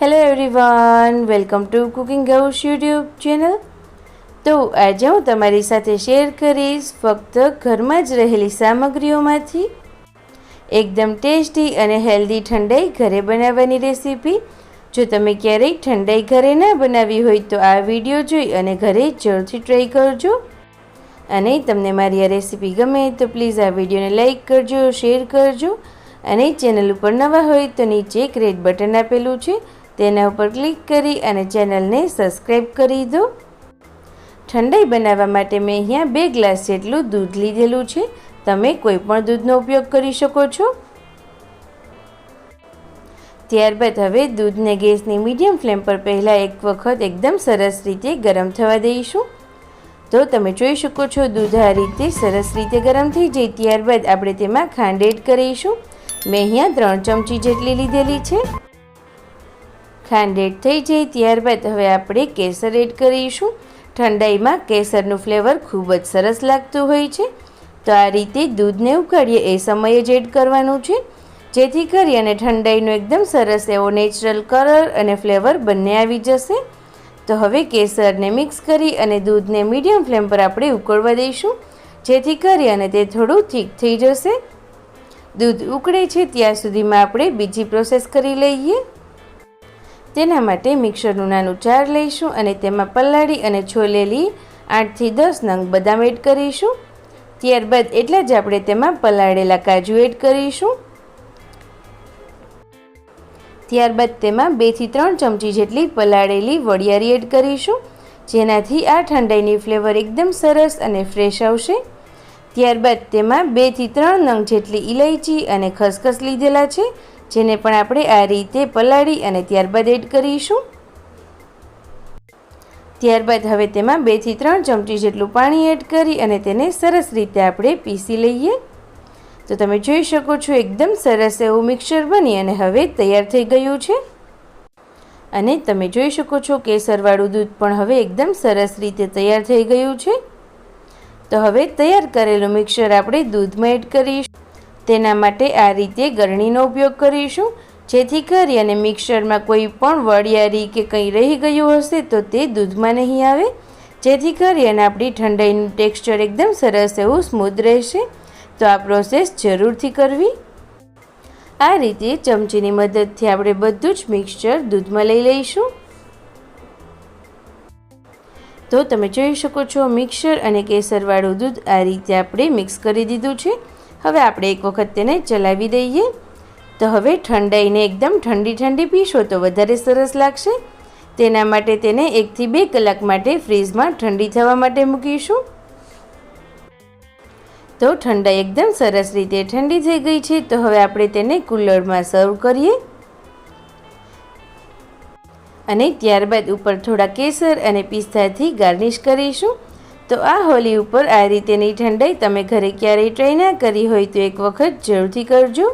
Hello everyone welcome to cooking house YouTube channel તો આજે હું તમારી સાથે શેર કરીશ ફક્ત ઘરમાં જ રહેલી સામગ્રીઓમાંથી. એકદમ ટેસ્ટી અને હેલ્ધી ઠંડાઈ ઘરે બનાવવાની રેસીપી જો તમે ક્યારેય ઠંડાઈ ઘરે ના બનાવી હોય તો આ વીડિયો જોઈ અને ઘરે જરૂરથી ટ્રાય કરજો. અને તમને મારી આ રેસીપી ગમે તો પ્લીઝ આ વિડીયોને લાઇક કરજો શેર કરજો. અને ચેનલ ઉપર નવા હોય તો નીચે એક રેડ બટન આપેલું છે. તેના ઉપર ક્લિક કરી અને ચેનલને સબસ્ક્રાઈબ કરી દો. ઠંડાઈ બનાવવા માટે મેં અહીંયા બે ગ્લાસ જેટલું દૂધ લીધેલું છે. તમે કોઈ પણ દૂધનો ઉપયોગ કરી શકો છો. ત્યારબાદ હવે દૂધને ગેસની મીડિયમ ફ્લેમ પર પહેલાં એક વખત એકદમ સરસ રીતે ગરમ થવા દઈશું. તો તમે જોઈ શકો છો દૂધ આ રીતે સરસ રીતે ગરમ થઈ જાય. ત્યારબાદ આપણે તેમાં ખાંડ એડ કરીશું. મેં અહીંયા ત્રણ ચમચી જેટલી લીધેલી છે. ખાંડ એડ થઈ જાય ત્યારબાદ હવે આપણે કેસર એડ કરીશું. ઠંડાઈમાં કેસરનું ફ્લેવર ખૂબ જ સરસ લાગતું હોય છે. તો આ રીતે દૂધને ઉકાળીએ એ સમયે જ એડ કરવાનું છે. જેથી કરી અને ઠંડાઈનો એકદમ સરસ એવો નેચરલ કલર અને ફ્લેવર બંને આવી જશે. તો હવે કેસરને મિક્સ કરી અને દૂધને મીડિયમ ફ્લેમ પર આપણે ઉકળવા દઈશું. જેથી કરી અને તે થોડું થીક થઈ જશે. દૂધ ઉકળે છે ત્યાં સુધીમાં આપણે બીજી પ્રોસેસ કરી લઈએ. તેના માટે મિક્સરનું નાનું ચાર લઈશું અને તેમાં પલાળી અને છોલેલી આઠથી દસ નંગ બદામ એડ કરીશું. ત્યારબાદ એટલા જ આપણે તેમાં પલાળેલા કાજુ એડ કરીશું. ત્યારબાદ તેમાં બેથી ત્રણ ચમચી જેટલી પલાળેલી વડિયારી એડ કરીશું, જેનાથી આ ઠંડાઈની ફ્લેવર એકદમ સરસ અને ફ્રેશ આવશે. ત્યારબાદ તેમાં બેથી ત્રણ નંગ જેટલી ઇલાયચી અને ખસખસ લીધેલા છે જેને પણ આપણે આ રીતે પલાળી અને ત્યારબાદ એડ કરીશું. ત્યારબાદ હવે તેમાં બેથી ત્રણ ચમચી જેટલું પાણી એડ કરી અને તેને સરસ રીતે આપણે પીસી લઈએ. તો તમે જોઈ શકો છો એકદમ સરસ એવું મિક્સર બની અને હવે તૈયાર થઈ ગયું છે. અને તમે જોઈ શકો છો કેસરવાળું દૂધ પણ હવે એકદમ સરસ રીતે તૈયાર થઈ ગયું છે. તો હવે તૈયાર કરેલું મિક્સર આપણે દૂધમાં એડ કરીશું. તેના માટે આ રીતે ગરણીનો ઉપયોગ કરીશું. જેથી કરી અને મિક્સરમાં કોઈ પણ વળિયારી કે કંઈ રહી ગયું હશે તો તે દૂધમાં નહીં આવે. જેથી કરી અને આપણી ઠંડાઈનું ટેક્સચર એકદમ સરસ એવું સ્મૂધ રહેશે. તો આ પ્રોસેસ જરૂરથી કરવી. આ રીતે ચમચીની મદદથી આપણે બધું જ મિક્સચર દૂધમાં લઈ લઈશું. તો તમે જોઈ શકો છો મિક્સર અને કેસરવાળું દૂધ આ રીતે આપણે મિક્સ કરી દીધું છે. હવે આપણે એક વખત તેને ચલાવી દઈએ. તો હવે ઠંડાઈને એકદમ ઠંડી ઠંડી પીશો તો વધારે સરસ લાગશે. તેના માટે તેને એકથી બે કલાક માટે ફ્રીજમાં ઠંડી થવા માટે મૂકીશું. તો ઠંડા એકદમ સરસ રીતે ઠંડી થઈ ગઈ છે, તો હવે આપણે તેને કુલરમાં સર્વ કરીએ. અને ત્યારબાદ ઉપર થોડા કેસર અને પિસ્તાથી ગાર્નિશ કરીશું. તો આ હોલી ઉપર આ રીતેની ઠંડાઈ તમે ઘરે ક્યારેય ટ્રાય ના કરી હોય તો એક વખત જરૂરથી કરજો.